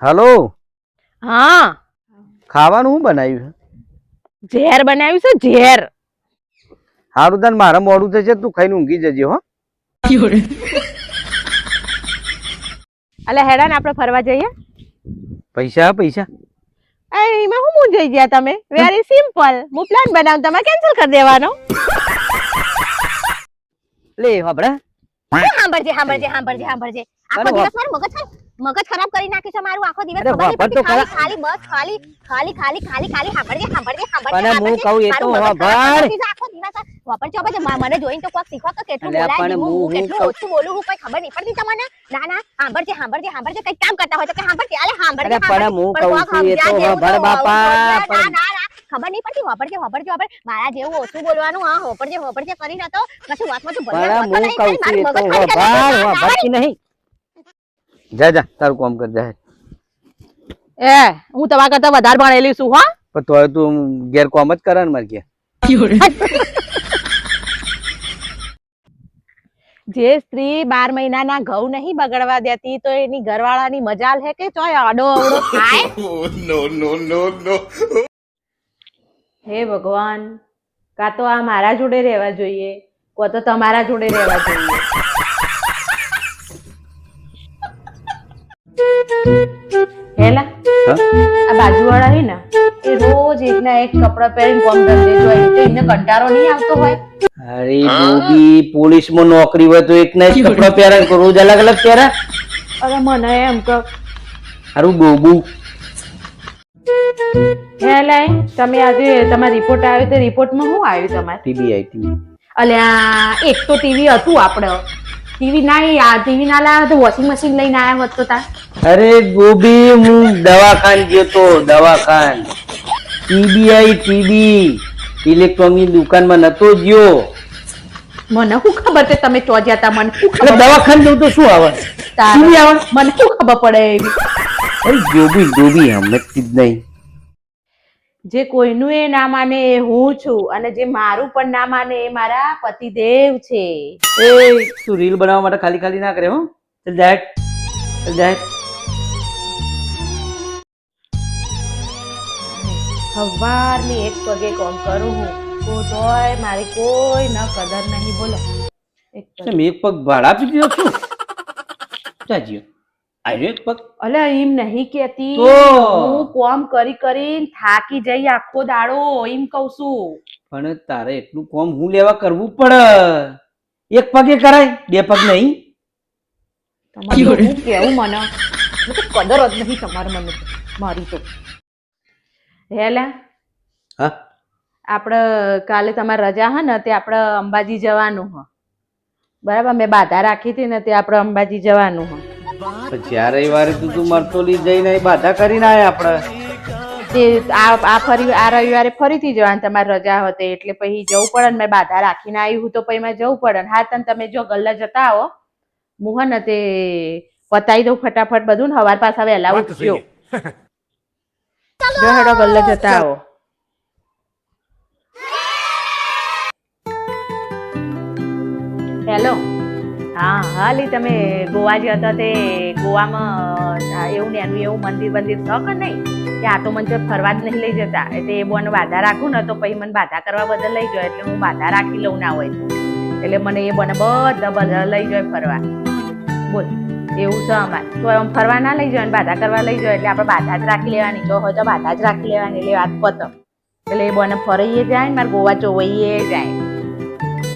Hello? હા. ખાવાનું શું બનાવ્યું છે? ઝેર બનાવ્યું છે ઝેર. સારું તને મારા મોડું થશે તું ખાઈને ઊંઘી જજે હો. અલે હેડાન આપણે ફરવા જઈએ? પૈસા પૈસા. એમાં હું મૂંઝાઈ ગયા તમે? વેરી સિમ્પલ હું પ્લાન બનાવું તમારે કેન્સલ કરી દેવાનો. લે હબડા. સાંભળજે સાંભળજે સાંભળજે સાંભળજે આખો દિવસ મારું મગજ મગજ ખરાબ કરી નાખી છે મારું આખો દિવસ ખબર નહીં પડતી. ખાલી ખાલી બસ ખાલી ખાલી ખાલી ખાલી ખાલી સાંભળજે સાંભળજે સાંભળજે અને હું કહું એ તો વાપર. આખો દિવસ. વાપર છો પછી મને જોઈને તો કોક શીખો તો કેટલું બોલાય હું- કેટલું ઓછું બોલું હું કઈ ખબર નહીં પડતી તમને ના ના સાંભળજે સાંભળજે સાંભળજે કઈ કામ કરતા હોય તો કે સાંભળજે અલે સાંભળજે પણ હું કહું છું એ તો તો બાપા ના ના ખબર નહીં પડતી વાપરજે વાપરજે વાપર મારા જેવું ઓછું બોલવાનું હા હોપરજે કરી ના તો પછી વાતમાં તો ભલે હું કહું છું એ તો. હભાળતી નહીં જા જા તારું કામ કર જા. એ હું તમારા કરતા વધારે ભણેલી છું હો. પણ તોય તું ગેર કોમ જ કરે ને મારે જે સ્ત્રી બાર મહિનાના ઘઉં નહીં બગડવા દેતી તો એની ઘરવાળાની મજાલ હે કે ચોય આડો અવડો થાય હે ભગવાન કાં તો આ મારા જોડે રહેવા જોઈએ કો તો તમારા જોડે રહેવા જોઈએ. આ બાજુવાળા હે ને એ રોજ એકના એક કપડા પહેરીને કોમ ધંધે જોઈ તો એને કંટાળો નહીં આવતો હોય. અરે બોબી પોલીસમાં નોકરી હોય તો એકના એક કપડા પહેરે રોજ અલગ અલગ પહેરે? અરે મને એમ કે હારું બોબુ હે લાય તમે આજે તમારો રિપોર્ટ આવ્યો તો રિપોર્ટમાં શું આવ્યું તમારે? ટીવી આઈ ટીવી અલ્યા એક તો ટીવી હતું આપણે ટીવી ના આ ટીવી ના લાવ્યા તો વોશિંગ મશીન લઈને આવ્યા હોત તો તાર અરે ગોબી હું દવાખાન ગયો તો દવાખાન. ટીબીઆઈ ટીબી ઇલેક્ટ્રોનિક દુકાનમાં નતો ગયો. મને શું ખબર કે તમે ચોજ્યા હતા મને શું ખબર? દવાખાન જવું તો શું આવે? તારે? આવે? મને શું ખબર પડે અરે ગોબી ગોબી સમજતી જ નહીં. જે કોઈનું એ ના માને એ હું છું અને જે મારું પણ ના માને એ મારા પતિદેવ છે. એ તું રીલ બનાવવા માટે ખાલી ખાલી ના કરે હો. ચલ જાય ચલ જાય સવારની એક પગે કોમ કરું હું? તો તોય મારી કોઈ ન કદર નહીં બોલો. એક એક પગ ભાડા આપી દીધો છું. જાજીઓ આજે એક પગ. અલે એમ નહીં કેતી હું કોમ કરી કરીને થાકી જઈ આખો દાડો એમ કહું છું. પણ તારે એટલું કોમ હું લેવા કરવું પડે? એક પગે કરાય બે પગ નહીં? તમારું કેવું મને? મને કદર જ નહીં તમારે મને મારી તો. હેલા? હા? આપણે કાલે તમારે રજા હા ને તે આપણે અંબાજી જવાનું હ. બરાબર? મેં બાધા રાખી હતી ને તે આપણે અંબાજી જવાનું હ. પણ જ્યાં રવિવારે તું તું મરતોલી જઈને બાધા કરીને આયા આપણે તે આ આ ફરી આ રવિવારે ફરીથી જવાનું તમારે રજા હતી એટલે પછી જવું પડે ને મેં બાધા રાખીને આવી હું તો પછી મેં જવું પડે હા તને તમે જો ગલ્લા જતા આવો. હું હે ને તે પતાવી દઉં ફટાફટ બધું ને હવાર પાછા વહેલા ઉઠજો. જો હેડો ગલ્લે જતા આવો. હેલો. હા, હાલી તમે ગોવા ગયા હતા તે ગોવામાં એવું ને એનું એવું મંદિર છે કે નહીં? કે આ તો મને ફરવા જ નહીં લઈ જતા. એટલે એ બોને બાધા રાખું ને તો પછી મને બાધા કરવા બદલ લઈ જાય એટલે હું બાધા રાખી લઉં ના હોય એટલે. મને એ બોને બધા બધા લઈ જાય ફરવા. બોલ. એવું છે અમારે. તો આમ ફરવા ના લઈ જાય બાધા કરવા લઈ જાય એટલે આપણે બાધા જ રાખી લેવાની. જો હોય તો બાધા જ રાખી લેવાની. એટલે વાત પતમ એટલે એ બને ફરીએ જાય ને મારે ગોવા જોવાઈએ જાય.